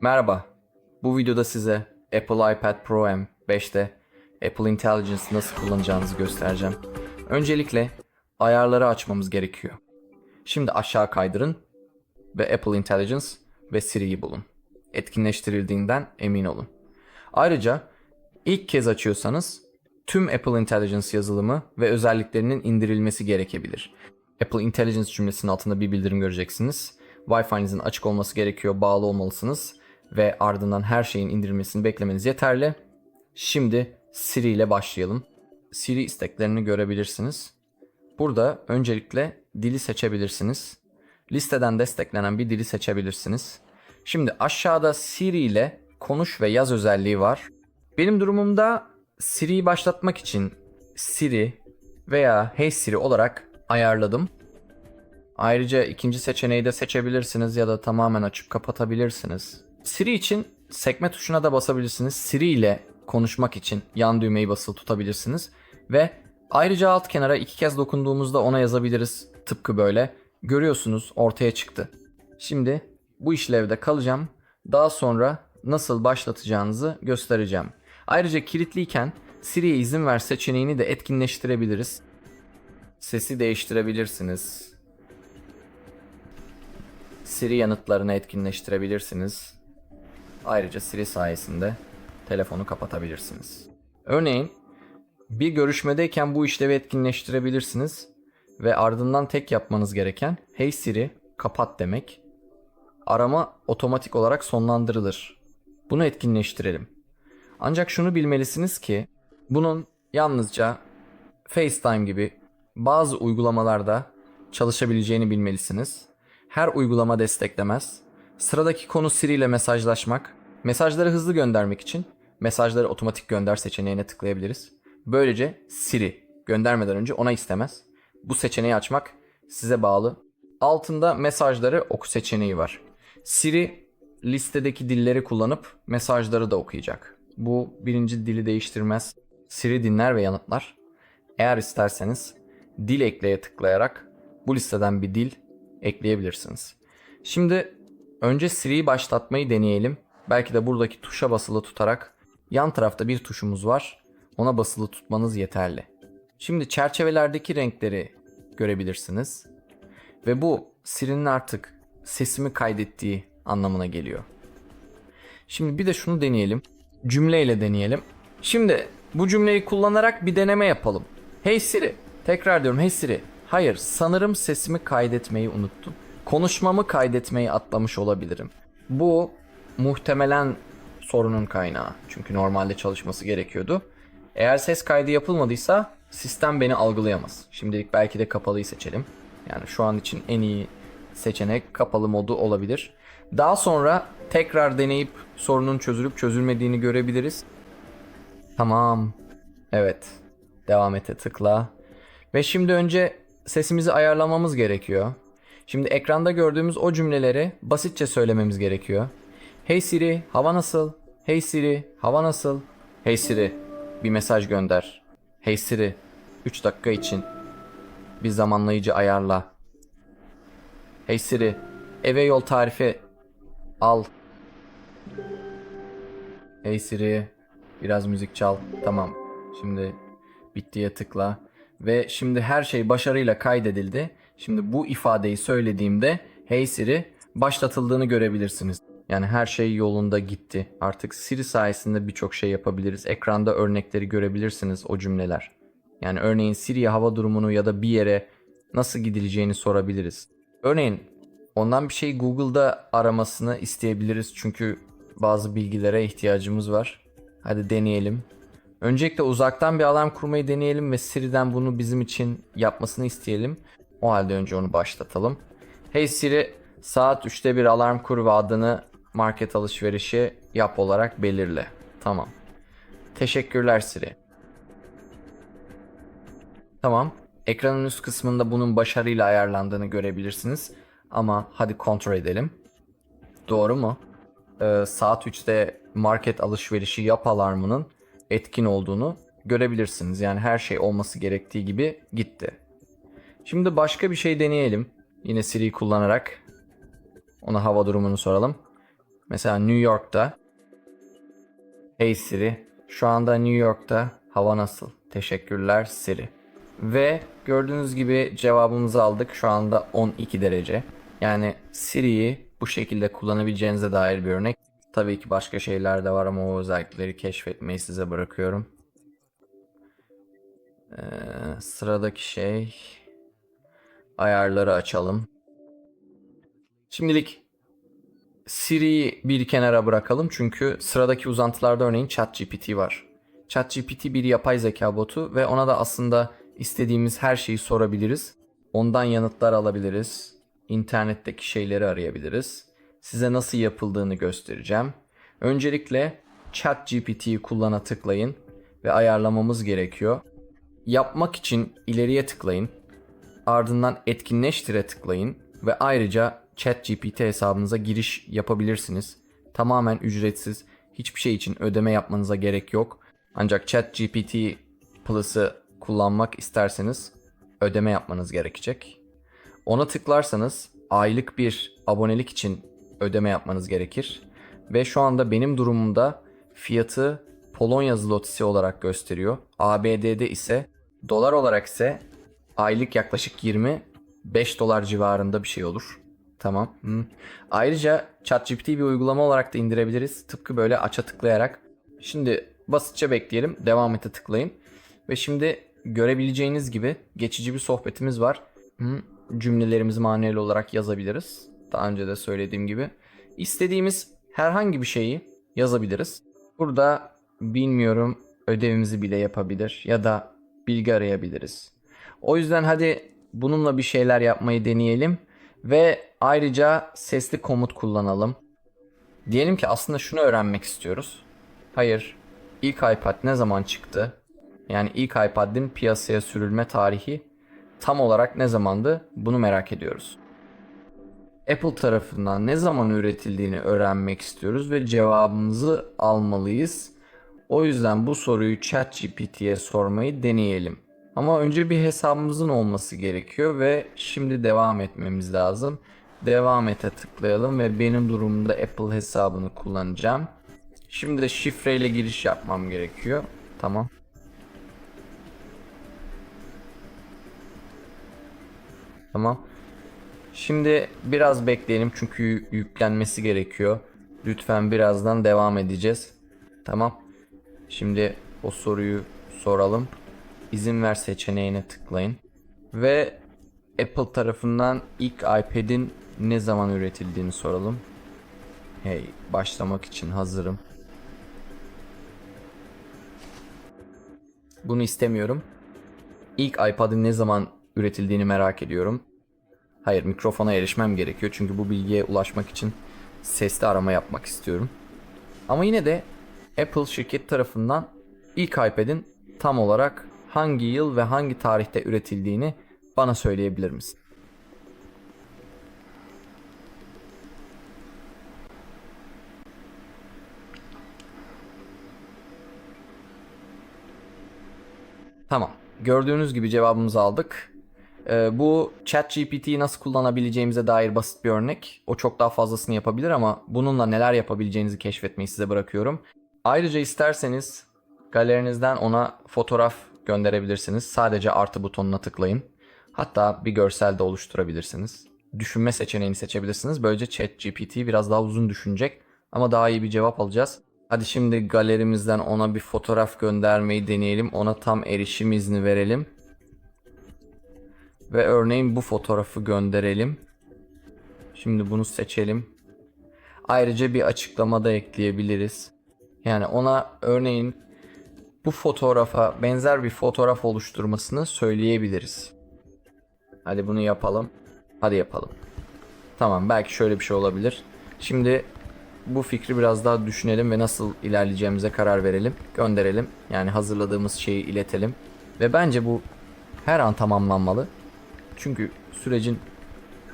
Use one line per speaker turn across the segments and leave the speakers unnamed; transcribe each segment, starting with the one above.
Merhaba. Bu videoda size Apple iPad Pro M5'te Apple Intelligence nasıl kullanacağınızı göstereceğim. Öncelikle ayarları açmamız gerekiyor. Şimdi aşağı kaydırın ve Apple Intelligence ve Siri'yi bulun. Etkinleştirildiğinden emin olun. Ayrıca ilk kez açıyorsanız tüm Apple Intelligence yazılımı ve özelliklerinin indirilmesi gerekebilir. Apple Intelligence cümlesinin altında bir bildirim göreceksiniz. Wi-Fi'nizin açık olması gerekiyor, bağlı olmalısınız ve ardından her şeyin indirilmesini beklemeniz yeterli. Şimdi Siri ile başlayalım. Siri isteklerini görebilirsiniz. Burada öncelikle dili seçebilirsiniz. Listeden desteklenen bir dili seçebilirsiniz. Şimdi aşağıda Siri ile konuş ve yaz özelliği var. Benim durumumda Siri'yi başlatmak için Siri veya Hey Siri olarak ayarladım. Ayrıca ikinci seçeneği de seçebilirsiniz ya da tamamen açıp kapatabilirsiniz. Siri için sekme tuşuna da basabilirsiniz. Siri ile konuşmak için yan düğmeyi basılı tutabilirsiniz. Ve ayrıca alt kenara iki kez dokunduğumuzda ona yazabiliriz. Tıpkı böyle. Görüyorsunuz ortaya çıktı. Şimdi bu işlevde kalacağım. Daha sonra nasıl başlatacağınızı göstereceğim. Ayrıca kilitliyken Siri'ye izin ver seçeneğini de etkinleştirebiliriz. Sesi değiştirebilirsiniz. Siri yanıtlarını etkinleştirebilirsiniz. Ayrıca Siri sayesinde telefonu kapatabilirsiniz. Örneğin bir görüşmedeyken bu işlevi etkinleştirebilirsiniz ve ardından tek yapmanız gereken Hey Siri kapat demek. Arama otomatik olarak sonlandırılır. Bunu etkinleştirelim. Ancak şunu bilmelisiniz ki bunun yalnızca FaceTime gibi bazı uygulamalarda çalışabileceğini bilmelisiniz. Her uygulama desteklemez. Sıradaki konu Siri ile mesajlaşmak. Mesajları hızlı göndermek için mesajları otomatik gönder seçeneğine tıklayabiliriz. Böylece Siri göndermeden önce ona istemez. Bu seçeneği açmak size bağlı. Altında mesajları oku seçeneği var. Siri listedeki dilleri kullanıp mesajları da okuyacak. Bu birinci dili değiştirmez. Siri dinler ve yanıtlar. Eğer isterseniz dil ekleye tıklayarak bu listeden bir dil ekleyebilirsiniz. Şimdi önce Siri'yi başlatmayı deneyelim. Belki de buradaki tuşa basılı tutarak yan tarafta bir tuşumuz var. Ona basılı tutmanız yeterli. Şimdi çerçevelerdeki renkleri görebilirsiniz. Ve bu Siri'nin artık sesimi kaydettiği anlamına geliyor. Şimdi bir de şunu deneyelim. Cümleyle deneyelim. Şimdi bu cümleyi kullanarak bir deneme yapalım. Hey Siri. Tekrar diyorum hey Siri. Hayır sanırım sesimi kaydetmeyi unuttum. Konuşmamı kaydetmeyi atlamış olabilirim. Bu muhtemelen sorunun kaynağı. Çünkü normalde çalışması gerekiyordu. Eğer ses kaydı yapılmadıysa sistem beni algılayamaz. Şimdilik belki de kapalıyı seçelim. Yani şu an için en iyi seçenek kapalı modu olabilir. Daha sonra tekrar deneyip sorunun çözülüp çözülmediğini görebiliriz. Tamam. Evet. Devam ete tıkla. Ve şimdi önce sesimizi ayarlamamız gerekiyor. Şimdi ekranda gördüğümüz o cümleleri basitçe söylememiz gerekiyor. Hey Siri, hava nasıl? Hey Siri, hava nasıl? Hey Siri, bir mesaj gönder. Hey Siri, 3 dakika için bir zamanlayıcı ayarla. Hey Siri, eve yol tarifi al. Hey Siri, biraz müzik çal. Tamam. Şimdi bittiye tıkla. Ve şimdi her şey başarıyla kaydedildi. Şimdi bu ifadeyi söylediğimde Hey Siri başlatıldığını görebilirsiniz. Yani her şey yolunda gitti. Artık Siri sayesinde birçok şey yapabiliriz. Ekranda örnekleri görebilirsiniz o cümleler. Yani örneğin Siri'ye hava durumunu ya da bir yere nasıl gidileceğini sorabiliriz. Örneğin ondan bir şey Google'da aramasını isteyebiliriz çünkü bazı bilgilere ihtiyacımız var. Hadi deneyelim. Öncelikle uzaktan bir alarm kurmayı deneyelim ve Siri'den bunu bizim için yapmasını isteyelim. O halde önce onu başlatalım. Hey Siri saat 3'te bir alarm kur ve adını market alışverişi yap olarak belirle. Tamam. Teşekkürler Siri. Tamam. Ekranın üst kısmında bunun başarıyla ayarlandığını görebilirsiniz. Ama hadi kontrol edelim. Doğru mu? Ee, saat 3'te market alışverişi yap alarmının etkin olduğunu görebilirsiniz. Yani her şey olması gerektiği gibi gitti. Şimdi başka bir şey deneyelim. Yine Siri'yi kullanarak ona hava durumunu soralım. Mesela New York'ta Hey Siri, şu anda New York'ta hava nasıl? Teşekkürler Siri. Ve gördüğünüz gibi cevabımızı aldık. Şu anda 12 derece. Yani Siri'yi bu şekilde kullanabileceğinize dair bir örnek. Tabii ki başka şeyler de var ama o özellikleri keşfetmeyi size bırakıyorum. Ee, sıradaki şey ayarları açalım. Şimdilik Siri'yi bir kenara bırakalım çünkü sıradaki uzantılarda örneğin ChatGPT var. ChatGPT bir yapay zeka botu ve ona da aslında istediğimiz her şeyi sorabiliriz. Ondan yanıtlar alabiliriz. İnternetteki şeyleri arayabiliriz. Size nasıl yapıldığını göstereceğim. Öncelikle ChatGPT'yi kullana tıklayın ve ayarlamamız gerekiyor. Yapmak için ileriye tıklayın. Ardından etkinleştire tıklayın ve ayrıca ChatGPT hesabınıza giriş yapabilirsiniz. Tamamen ücretsiz. Hiçbir şey için ödeme yapmanıza gerek yok. Ancak ChatGPT Plus'ı kullanmak isterseniz ödeme yapmanız gerekecek. Ona tıklarsanız aylık bir abonelik için ödeme yapmanız gerekir. Ve şu anda benim durumumda fiyatı Polonya zlotisi olarak gösteriyor. ABD'de ise dolar olarak ise aylık yaklaşık 20 5 dolar civarında bir şey olur. Tamam. Hı. Ayrıca ChatGPT bir uygulama olarak da indirebiliriz. Tıpkı böyle aça tıklayarak. Şimdi basitçe bekleyelim. Devam ete tıklayın. Ve şimdi görebileceğiniz gibi geçici bir sohbetimiz var. Hı. Cümlelerimizi manuel olarak yazabiliriz. Daha önce de söylediğim gibi. İstediğimiz herhangi bir şeyi yazabiliriz. Burada bilmiyorum ödevimizi bile yapabilir ya da bilgi arayabiliriz. O yüzden hadi bununla bir şeyler yapmayı deneyelim ve ayrıca sesli komut kullanalım. Diyelim ki aslında şunu öğrenmek istiyoruz. Hayır, ilk iPad ne zaman çıktı? Yani ilk iPad'in piyasaya sürülme tarihi tam olarak ne zamandı? Bunu merak ediyoruz. Apple tarafından ne zaman üretildiğini öğrenmek istiyoruz ve cevabımızı almalıyız. O yüzden bu soruyu ChatGPT'ye sormayı deneyelim. Ama önce bir hesabımızın olması gerekiyor ve şimdi devam etmemiz lazım. Devam ete tıklayalım ve benim durumumda Apple hesabını kullanacağım. Şimdi de şifreyle giriş yapmam gerekiyor. Tamam. Tamam. Şimdi biraz bekleyelim çünkü yüklenmesi gerekiyor. Lütfen birazdan devam edeceğiz. Tamam. Şimdi o soruyu soralım. İzin ver seçeneğine tıklayın. Ve Apple tarafından ilk iPad'in ne zaman üretildiğini soralım. Hey, başlamak için hazırım. Bunu istemiyorum. İlk iPad'in ne zaman üretildiğini merak ediyorum. Hayır, mikrofona erişmem gerekiyor çünkü bu bilgiye ulaşmak için sesli arama yapmak istiyorum. Ama yine de Apple şirket tarafından ilk iPad'in tam olarak hangi yıl ve hangi tarihte üretildiğini bana söyleyebilir misin? Tamam. Gördüğünüz gibi cevabımızı aldık. Ee, bu ChatGPT'yi nasıl kullanabileceğimize dair basit bir örnek. O çok daha fazlasını yapabilir ama bununla neler yapabileceğinizi keşfetmeyi size bırakıyorum. Ayrıca isterseniz galerinizden ona fotoğraf gönderebilirsiniz. Sadece artı butonuna tıklayın. Hatta bir görsel de oluşturabilirsiniz. Düşünme seçeneğini seçebilirsiniz. Böylece ChatGPT biraz daha uzun düşünecek ama daha iyi bir cevap alacağız. Hadi şimdi galerimizden ona bir fotoğraf göndermeyi deneyelim. Ona tam erişim izni verelim. Ve örneğin bu fotoğrafı gönderelim. Şimdi bunu seçelim. Ayrıca bir açıklama da ekleyebiliriz. Yani ona örneğin bu fotoğrafa benzer bir fotoğraf oluşturmasını söyleyebiliriz. Hadi bunu yapalım. Hadi yapalım. Tamam belki şöyle bir şey olabilir. Şimdi bu fikri biraz daha düşünelim ve nasıl ilerleyeceğimize karar verelim. Gönderelim. Yani hazırladığımız şeyi iletelim. Ve bence bu her an tamamlanmalı. Çünkü sürecin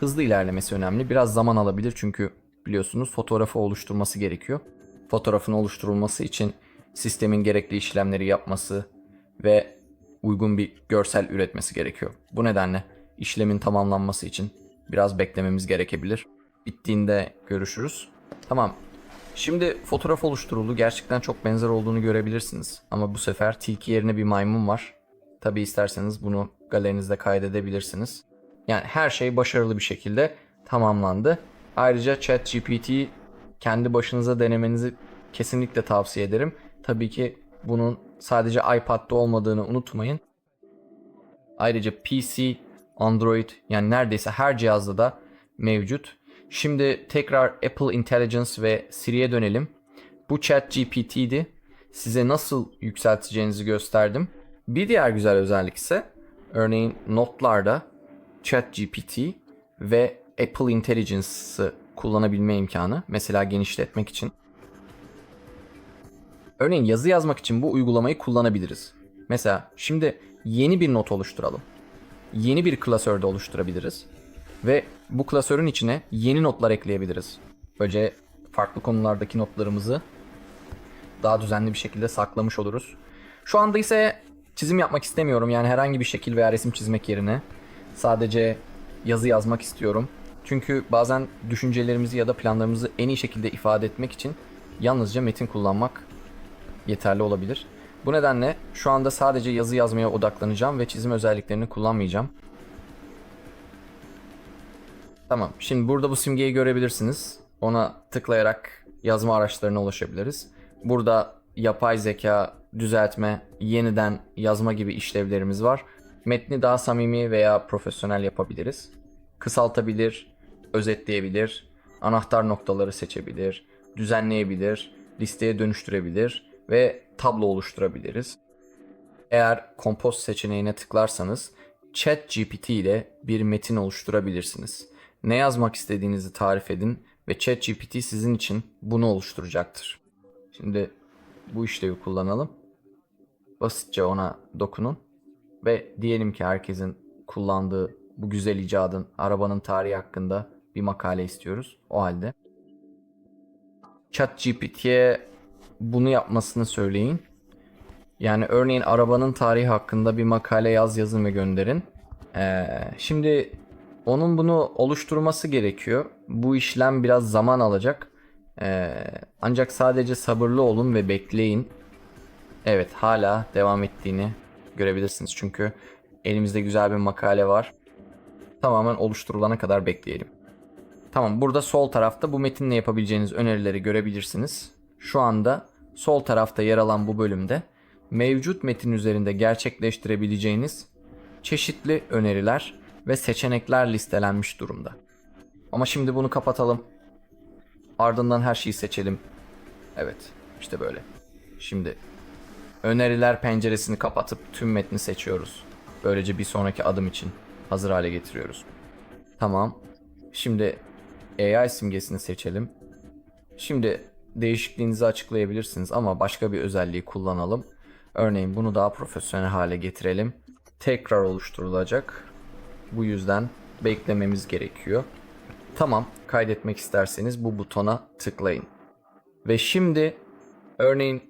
hızlı ilerlemesi önemli. Biraz zaman alabilir çünkü biliyorsunuz fotoğrafı oluşturması gerekiyor. Fotoğrafın oluşturulması için sistemin gerekli işlemleri yapması ve uygun bir görsel üretmesi gerekiyor. Bu nedenle işlemin tamamlanması için biraz beklememiz gerekebilir. Bittiğinde görüşürüz. Tamam. Şimdi fotoğraf oluşturuldu. Gerçekten çok benzer olduğunu görebilirsiniz. Ama bu sefer tilki yerine bir maymun var. Tabi isterseniz bunu galerinizde kaydedebilirsiniz. Yani her şey başarılı bir şekilde tamamlandı. Ayrıca ChatGPT kendi başınıza denemenizi kesinlikle tavsiye ederim. Tabii ki bunun sadece iPad'da olmadığını unutmayın. Ayrıca PC, Android yani neredeyse her cihazda da mevcut. Şimdi tekrar Apple Intelligence ve Siri'ye dönelim. Bu Chat GPT'di. Size nasıl yükselteceğinizi gösterdim. Bir diğer güzel özellik ise örneğin notlarda Chat GPT ve Apple Intelligence'ı kullanabilme imkanı. Mesela genişletmek için. Örneğin yazı yazmak için bu uygulamayı kullanabiliriz. Mesela şimdi yeni bir not oluşturalım. Yeni bir klasör de oluşturabiliriz. Ve bu klasörün içine yeni notlar ekleyebiliriz. Böylece farklı konulardaki notlarımızı daha düzenli bir şekilde saklamış oluruz. Şu anda ise çizim yapmak istemiyorum. Yani herhangi bir şekil veya resim çizmek yerine sadece yazı yazmak istiyorum. Çünkü bazen düşüncelerimizi ya da planlarımızı en iyi şekilde ifade etmek için yalnızca metin kullanmak yeterli olabilir. Bu nedenle şu anda sadece yazı yazmaya odaklanacağım ve çizim özelliklerini kullanmayacağım. Tamam. Şimdi burada bu simgeyi görebilirsiniz. Ona tıklayarak yazma araçlarına ulaşabiliriz. Burada yapay zeka, düzeltme, yeniden yazma gibi işlevlerimiz var. Metni daha samimi veya profesyonel yapabiliriz. Kısaltabilir, özetleyebilir, anahtar noktaları seçebilir, düzenleyebilir, listeye dönüştürebilir ve tablo oluşturabiliriz. Eğer kompost seçeneğine tıklarsanız ChatGPT ile bir metin oluşturabilirsiniz. Ne yazmak istediğinizi tarif edin ve ChatGPT sizin için bunu oluşturacaktır. Şimdi bu işlevi kullanalım. Basitçe ona dokunun ve diyelim ki herkesin kullandığı bu güzel icadın, arabanın tarihi hakkında bir makale istiyoruz. O halde ChatGPT'ye bunu yapmasını söyleyin. Yani örneğin arabanın tarihi hakkında bir makale yaz yazın ve gönderin. Ee, şimdi onun bunu oluşturması gerekiyor. Bu işlem biraz zaman alacak. Ee, ancak sadece sabırlı olun ve bekleyin. Evet hala devam ettiğini görebilirsiniz. Çünkü elimizde güzel bir makale var. Tamamen oluşturulana kadar bekleyelim. Tamam burada sol tarafta bu metinle yapabileceğiniz önerileri görebilirsiniz. Şu anda sol tarafta yer alan bu bölümde mevcut metin üzerinde gerçekleştirebileceğiniz çeşitli öneriler ve seçenekler listelenmiş durumda. Ama şimdi bunu kapatalım. Ardından her şeyi seçelim. Evet, işte böyle. Şimdi öneriler penceresini kapatıp tüm metni seçiyoruz. Böylece bir sonraki adım için hazır hale getiriyoruz. Tamam. Şimdi AI simgesini seçelim. Şimdi değişikliğinizi açıklayabilirsiniz ama başka bir özelliği kullanalım. Örneğin bunu daha profesyonel hale getirelim. Tekrar oluşturulacak. Bu yüzden beklememiz gerekiyor. Tamam, kaydetmek isterseniz bu butona tıklayın. Ve şimdi örneğin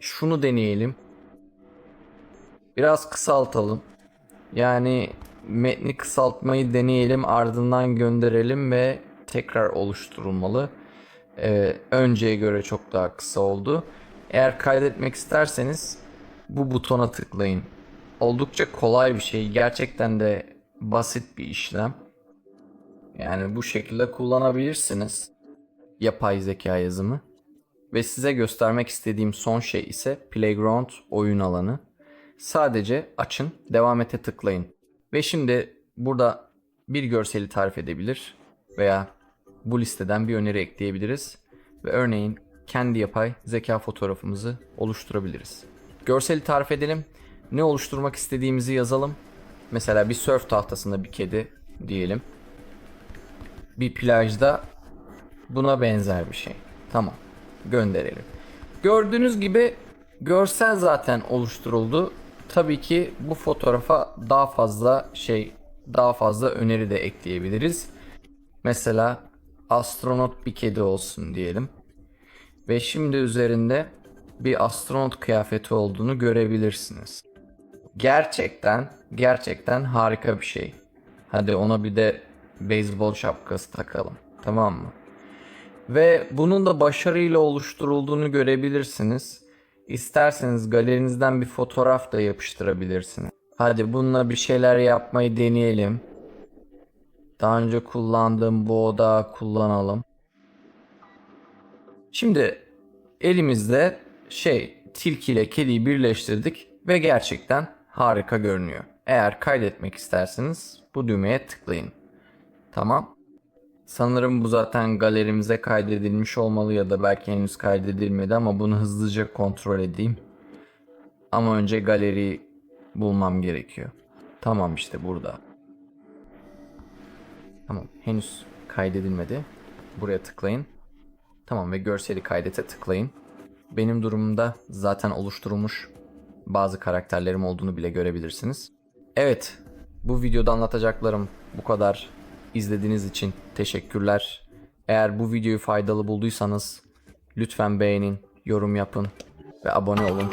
şunu deneyelim. Biraz kısaltalım. Yani metni kısaltmayı deneyelim ardından gönderelim ve tekrar oluşturulmalı. Ee, önceye göre çok daha kısa oldu. Eğer kaydetmek isterseniz bu butona tıklayın. Oldukça kolay bir şey. Gerçekten de basit bir işlem. Yani bu şekilde kullanabilirsiniz. Yapay zeka yazımı. Ve size göstermek istediğim son şey ise Playground oyun alanı. Sadece açın, devam ete tıklayın. Ve şimdi burada bir görseli tarif edebilir veya bu listeden bir öneri ekleyebiliriz ve örneğin kendi yapay zeka fotoğrafımızı oluşturabiliriz. Görseli tarif edelim. Ne oluşturmak istediğimizi yazalım. Mesela bir surf tahtasında bir kedi diyelim. Bir plajda buna benzer bir şey. Tamam. Gönderelim. Gördüğünüz gibi görsel zaten oluşturuldu. Tabii ki bu fotoğrafa daha fazla şey, daha fazla öneri de ekleyebiliriz. Mesela astronot bir kedi olsun diyelim. Ve şimdi üzerinde bir astronot kıyafeti olduğunu görebilirsiniz. Gerçekten, gerçekten harika bir şey. Hadi ona bir de beyzbol şapkası takalım. Tamam mı? Ve bunun da başarıyla oluşturulduğunu görebilirsiniz. İsterseniz galerinizden bir fotoğraf da yapıştırabilirsiniz. Hadi bununla bir şeyler yapmayı deneyelim. Daha önce kullandığım bu odağı kullanalım. Şimdi elimizde şey tilki ile kediyi birleştirdik ve gerçekten harika görünüyor. Eğer kaydetmek isterseniz bu düğmeye tıklayın. Tamam. Sanırım bu zaten galerimize kaydedilmiş olmalı ya da belki henüz kaydedilmedi ama bunu hızlıca kontrol edeyim. Ama önce galeriyi bulmam gerekiyor. Tamam işte burada. Tamam henüz kaydedilmedi. Buraya tıklayın. Tamam ve görseli kaydete tıklayın. Benim durumumda zaten oluşturulmuş bazı karakterlerim olduğunu bile görebilirsiniz. Evet, bu videoda anlatacaklarım bu kadar. İzlediğiniz için teşekkürler. Eğer bu videoyu faydalı bulduysanız lütfen beğenin, yorum yapın ve abone olun.